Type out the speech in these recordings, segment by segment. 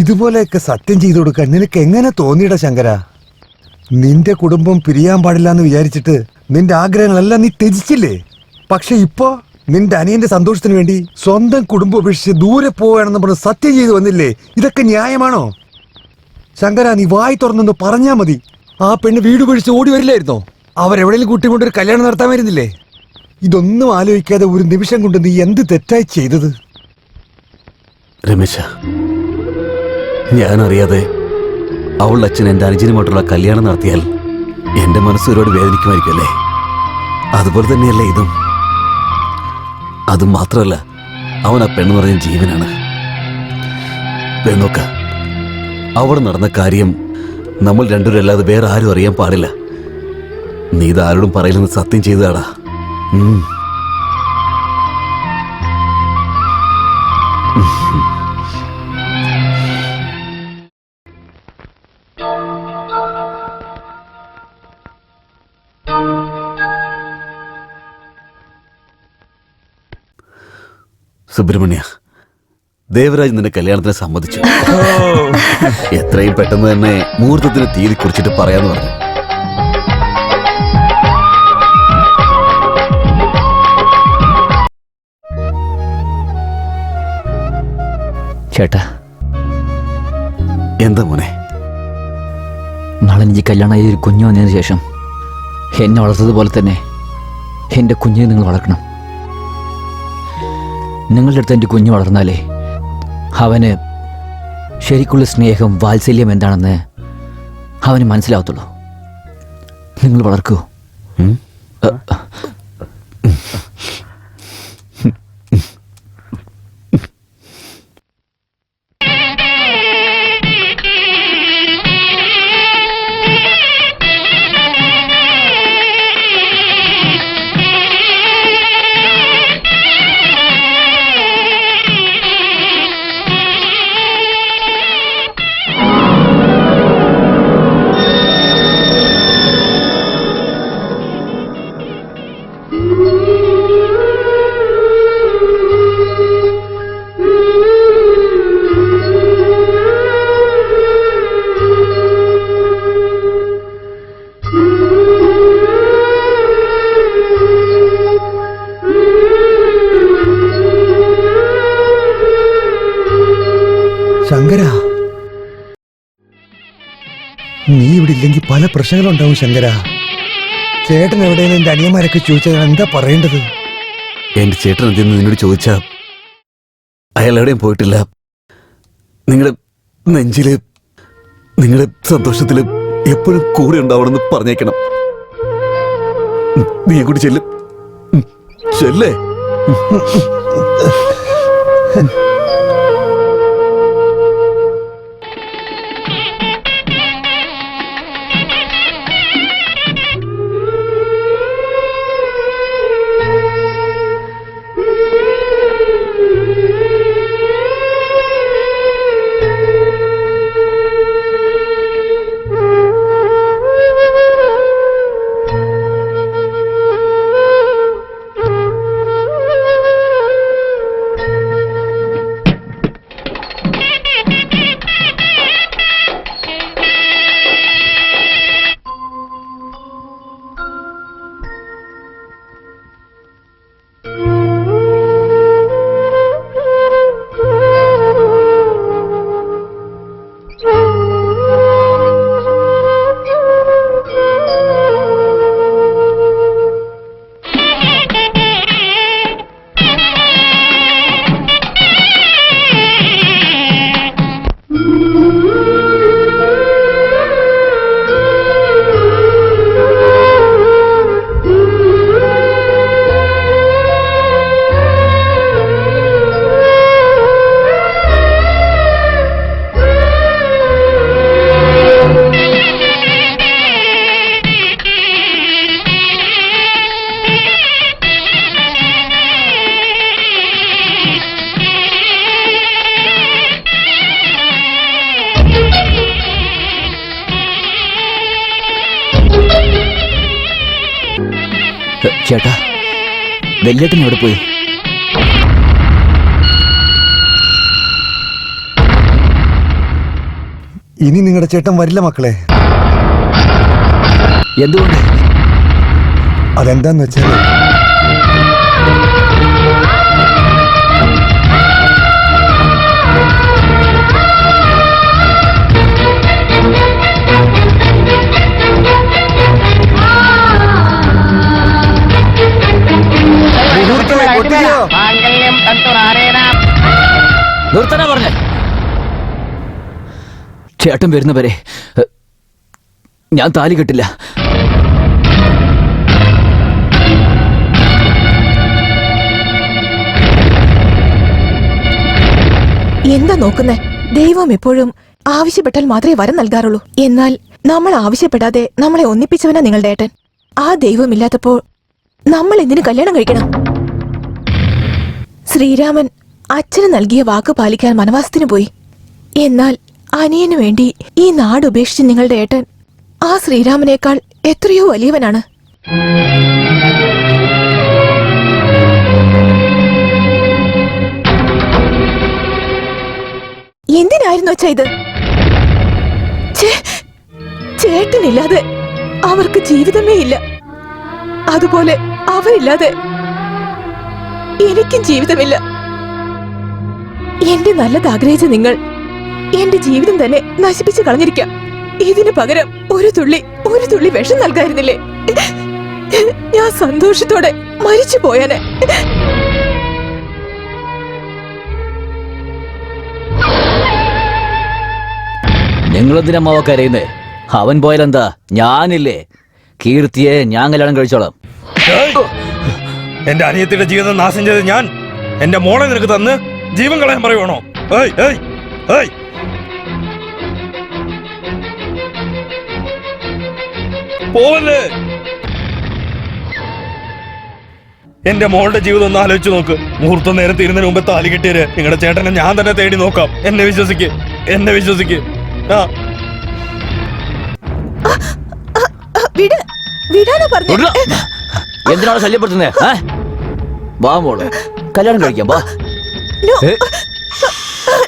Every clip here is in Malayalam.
ഇതുപോലെയൊക്കെ സത്യം ചെയ്തു കൊടുക്കാൻ നിനക്ക് എങ്ങനെ തോന്നിയിട ശങ്കര? നിന്റെ കുടുംബം പിരിയാൻ പാടില്ല എന്ന് വിചാരിച്ചിട്ട് നിന്റെ ആഗ്രഹങ്ങളെല്ലാം നീ ത്യജിച്ചില്ലേ? പക്ഷെ ഇപ്പോ നിന്റെ അനിയന്റെ സന്തോഷത്തിന് വേണ്ടി സ്വന്തം കുടുംബം ഉപേക്ഷിച്ച് ദൂരെ പോവുകയാണെന്ന് പറഞ്ഞ് സത്യം ചെയ്തു വന്നില്ലേ? ഇതൊക്കെ ന്യായമാണോ? ശങ്കര നീ വായി തുറന്നൊന്ന് പറഞ്ഞാ മതി. ആ പെണ്ണ് വീട് പിടിച്ച് ഓടി വരില്ലായിരുന്നോ? അവരെവിടെയും കൂട്ടിക്കൊണ്ട് ഒരു കല്യാണം നടത്താൻ വരുന്നില്ലേ? ഇതൊന്നും ആലോചിക്കാതെ ഒരു നിമിഷം കൊണ്ട് നീ എന്ത് തെറ്റായി ചെയ്തത്? രമേശ ഞാനറിയാതെ അവൾ അച്ഛൻ എന്റെ അനുജനുമായിട്ടുള്ള കല്യാണം നടത്തിയാൽ എന്റെ മനസ്സ് ഒരുപാട് വേദനിക്കുമായിരിക്കുമല്ലേ? അതുപോലെ തന്നെയല്ലേ ഇതും. അതും മാത്രമല്ല അവൻ ആ പെണ്ണ് പറഞ്ഞ ജീവനാണ്. പെണ്ണൊക്ക അവിടെ നടന്ന കാര്യം നമ്മൾ രണ്ടുപേരും അല്ലാതെ വേറെ ആരും അറിയാൻ പാടില്ല. നീ ഇത് ആരോടും പറയില്ലെന്ന് സത്യം ചെയ്തതാടാ. ഉം. സുബ്രഹ്മണ്യ ദേവരാജ് നിന്റെ കല്യാണത്തിന് സമ്മതിച്ചു. എത്രയും പെട്ടെന്ന് തന്നെ മുഹൂർത്തത്തിന് തീയതി കുറിച്ചിട്ട് പറയാന്ന് പറഞ്ഞു. ചേട്ടാ. എന്താ മോനെ? നാളെ എനിക്ക് കല്യാണമായി ഒരു കുഞ്ഞു വന്നതിന് ശേഷം എന്നെ വളർത്തതുപോലെ തന്നെ എന്റെ കുഞ്ഞിനെ നിങ്ങൾ വളർക്കണം നിങ്ങളുടെ അടുത്ത് എന്റെ കുഞ്ഞ് വളർന്നാലേ അവന് ശരിക്കുള്ള സ്നേഹം വാത്സല്യം എന്താണെന്ന് അവന് മനസ്സിലാവത്തുള്ളൂ. നിങ്ങൾ വളർക്കൂ. ശങ്കര. നീ ഇവിടെ ഇല്ലെങ്കിൽ പല പ്രശ്നങ്ങളുണ്ടാവും ശങ്കര. ചേട്ടൻ എവിടെയാണ് എന്റെ അനിയന്മാരൊക്കെ ചോദിച്ചാൽ എന്താ പറയേണ്ടത്? എന്റെ ചേട്ടൻ എന്തെന്ന് നിന്നോട് ചോദിച്ചാ അയാൾ എവിടെയും പോയിട്ടില്ല. നിങ്ങളുടെ നെഞ്ചിൽ നിങ്ങളുടെ സന്തോഷത്തിൽ എപ്പോഴും കൂടെ ഉണ്ടാവണമെന്ന് പറഞ്ഞേക്കണം. നീ കൂടി ചെല്ലും. ചെല്ലേ? വെല്ലേട്ടൻ എവിടെ പോയി? ഇനി നിങ്ങളുടെ ചേട്ടൻ വരില്ല മക്കളെ. എന്തുകൊണ്ട്? അതെന്താന്ന് വെച്ചാൽ നിർത്തനാ പറഞ്ഞ. ചേട്ടൻ വരുന്നവരെ ഞാൻ താലി കെട്ടില്ല. എന്താ നോക്കുന്നേ? ദൈവം എപ്പോഴും ആവശ്യപ്പെട്ടാൽ മാത്രമേ വരം നൽകാറുള്ളൂ. എന്നാൽ നമ്മൾ ആവശ്യപ്പെടാതെ നമ്മളെ ഒന്നിപ്പിച്ചവനാ നിങ്ങളുടെ ഏട്ടൻ. ആ ദൈവമില്ലാത്തപ്പോൾ നമ്മൾ എന്തിനു കല്യാണം കഴിക്കണം? ശ്രീരാമൻ അച്ഛന് നൽകിയ വാക്ക് പാലിക്കാൻ വനവാസത്തിന് പോയി. എന്നാൽ അനിയനു വേണ്ടി ഈ നാട് ഉപേക്ഷിച്ച് നിങ്ങളുടെ ഏട്ടൻ ആ ശ്രീരാമനേക്കാൾ എത്രയോ വലിയവനാണ്. എന്തിനായിരുന്നു അച്ഛ ഇത്? ചേട്ടനില്ലാതെ അവർക്ക് ജീവിതമേ ഇല്ല. അതുപോലെ അവരില്ലാതെ എനിക്കും ജീവിതമില്ല. എന്റെ നല്ലത് ആഗ്രഹിച്ച നിങ്ങൾ എന്റെ ജീവിതം തന്നെ നശിപ്പിച്ചു കളഞ്ഞിരിക്കാം. ഇതിനു പകരം ഒരു തുള്ളി ഒരു തുള്ളി വിഷം നൽകായിരുന്നില്ലേ? ഞാൻ സന്തോഷത്തോടെ മരിച്ചു പോയാനെ. നിങ്ങളെന്തിനമ്മാവ കരയുന്നേ? അവൻ പോയാലെന്താ? ഞാനില്ലേ. കീർത്തിയെ ഞാൻ കല്യാണം കഴിച്ചോളാം. എന്റെ അനിയത്തിന്റെ ജീവിതം നാശം ചെയ്ത് ഞാൻ. എന്റെ മോളെ നിനക്ക് തന്ന് ജീവൻ കളയാൻ പറയുവാണോ? ഏയ് ഏയ് ഏയ്. പോവല്ലേ? എന്റെ മോളുടെ ജീവിതം ഒന്ന് ആലോചിച്ച് നോക്ക്. മുഹൂർത്തം നേരത്തെ ഇരുന്നതിന് മുമ്പ് താലി കിട്ടിയത് നിങ്ങളുടെ ചേട്ടനെ ഞാൻ തന്നെ തേടി നോക്കാം. എന്നെ വിശ്വസിക്ക് എന്നെ വിശ്വസിക്ക്. ആ. വിട വിടാനാ പറഞ്ഞു. തൊടില്ല. എന്തിനാണ് ശല്യപ്പെടുത്തുന്നേ? വാ മോൾ. കല്യാണം കഴിക്കാം വാ. No. No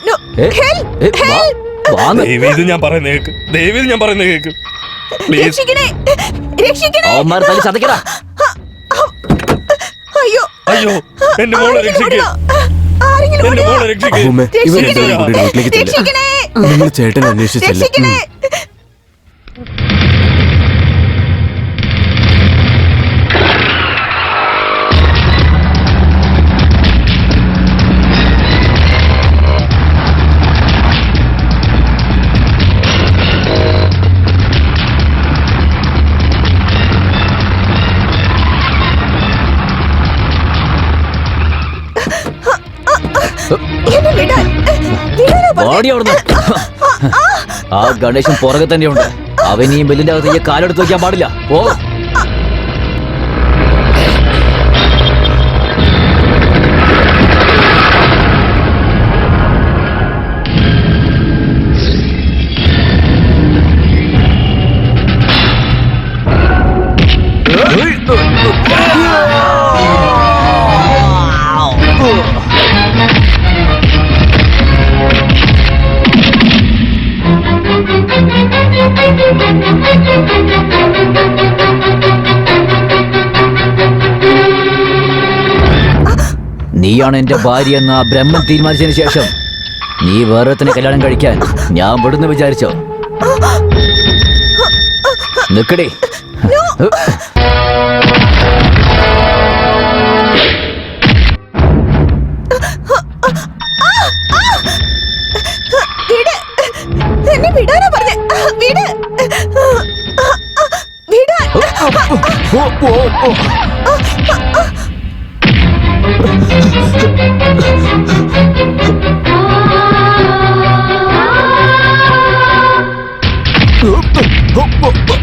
No. ഏ? Help. ഏ, വാ. വാന്ന്. ദൈവം ഇത് ഞാൻ പറയുന്നത് കേക്ക് ദൈവം ഇത് ഞാൻ പറയുന്നത് കേക്ക് പ്ലീസ് രക്ഷിക്കണേ രക്ഷിക്കണേ അവന്മാരെ തല്ലി ചതക്കടാ അയ്യോ അയ്യോ എന്റെ മോളെ ആരെങ്കിലും രക്ഷിക്ക്. ആരെങ്കിലും എന്റെ. മോളെ രക്ഷിക്ക് രക്ഷിക്കണേ. രണ്ടുപേരും കൂടി വീട്ടിലേക്ക് ചെല്ല്. രക്ഷിക്കണേ. നിങ്ങൾ ചേട്ടനെ അന്വേഷിച്ചല്ലേ രക്ഷിക്കണേ. ഓടി അവിടുന്ന്. ആ ഗണേശൻ പുറകെ തന്നെയുണ്ട്. അവൻ ഈ ബെല്ലിന്റെ അകത്ത് ഈ കാലെടുത്ത് വയ്ക്കാൻ പാടില്ല. ഓ നീയാണ് എന്റെ ഭാര്യ എന്ന് ആ ബ്രഹ്മൻ തീരുമാനിച്ചതിന് ശേഷം നീ വേറെ തന്നെ കല്യാണം കഴിക്കാൻ ഞാൻ വിടുന്ന് വിചാരിച്ചോ? നിക്കടേ. വിടാനാ പറഞ്ഞേ. വിട്. വിടാൻ. Oh!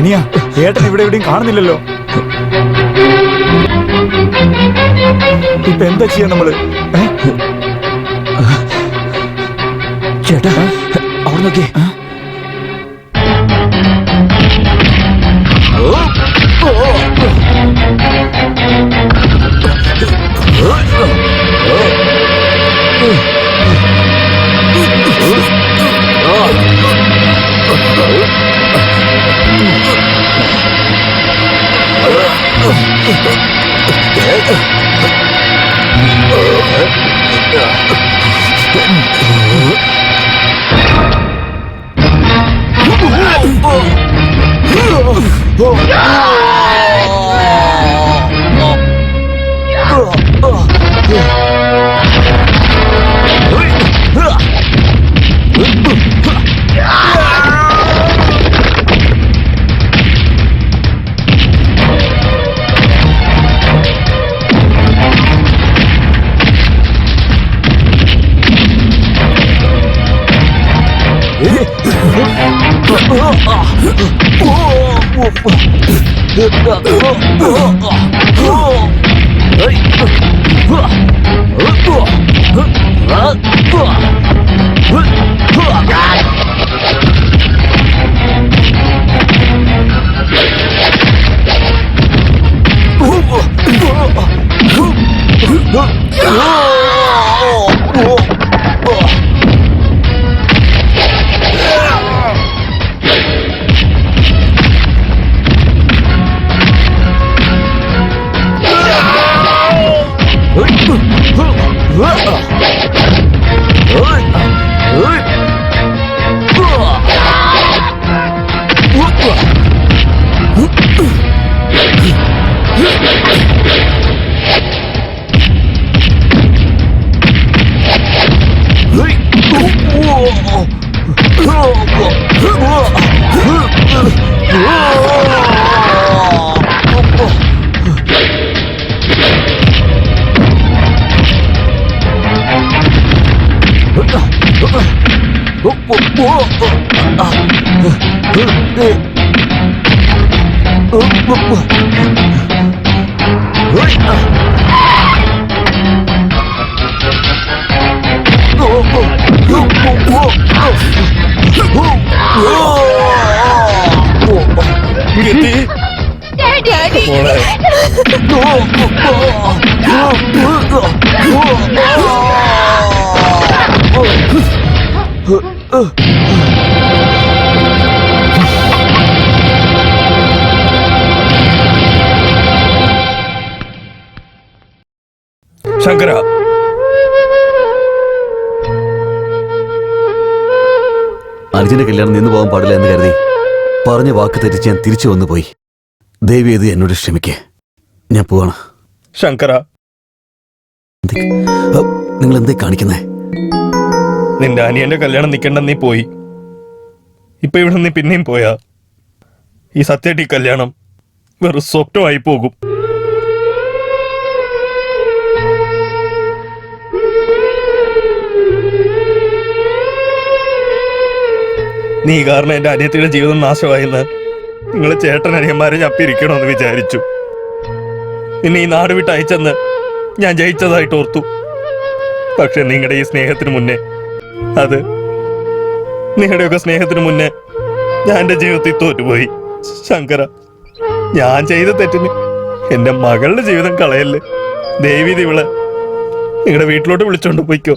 അനിയ ഏട്ടൻ ഇവിടെ എവിടെയും കാണുന്നില്ലല്ലോ. ഇപ്പൊ എന്താ ചെയ്യാ നമ്മൾ? ചേട്ടാ അവിടെ നോക്കിയേ. Oh! 으아! ശങ്കര. അനുജന്റെ കല്യാണം നിന്നു പോകാൻ പാടില്ല എന്ന് കരുതി പറഞ്ഞ വാക്ക് തെറ്റിച്ച് ഞാൻ തിരിച്ചു വന്നു പോയി ദേവി ഇത് എന്നോട് ക്ഷമിക്കേ. ഞാൻ പോവാണ്. ശങ്കര. നിങ്ങൾ എന്തേ കാണിക്കുന്നേ? നിന്റെ അനിയന്റെ കല്യാണം നിൽക്കേണ്ട നീ പോയി. ഇപ്പൊ ഇവിടെ നീ പിന്നെയും പോയാ? ഈ സത്യട്ടി കല്യാണം വെറും സ്വപ്നമായി പോകും. നീ കാരണം എന്റെ അനിയത്തിയുടെ ജീവിതം നാശമായെന്ന് നിങ്ങൾ ചേട്ടൻ അനിയന്മാരെ ചപ്പിരിക്കണമെന്ന് വിചാരിച്ചു. നിന്നെ ഈ നാട് വിട്ട് അയച്ചെന്ന് ഞാൻ ജയിച്ചതായിട്ട് ഓർത്തു. പക്ഷെ നിങ്ങളുടെ ഈ സ്നേഹത്തിന് മുന്നേ അത് നിങ്ങളുടെയൊക്കെ സ്നേഹത്തിന് മുന്നേ ഞാൻ എന്റെ ജീവിതത്തിൽ തോറ്റുപോയി. ശങ്കര ഞാൻ ചെയ്ത തെറ്റിന് എന്റെ മകളുടെ ജീവിതം കളയല്ലേ? ദേവി ദിവളെ നിങ്ങളുടെ വീട്ടിലോട്ട് വിളിച്ചോണ്ട് പോയിക്കോ.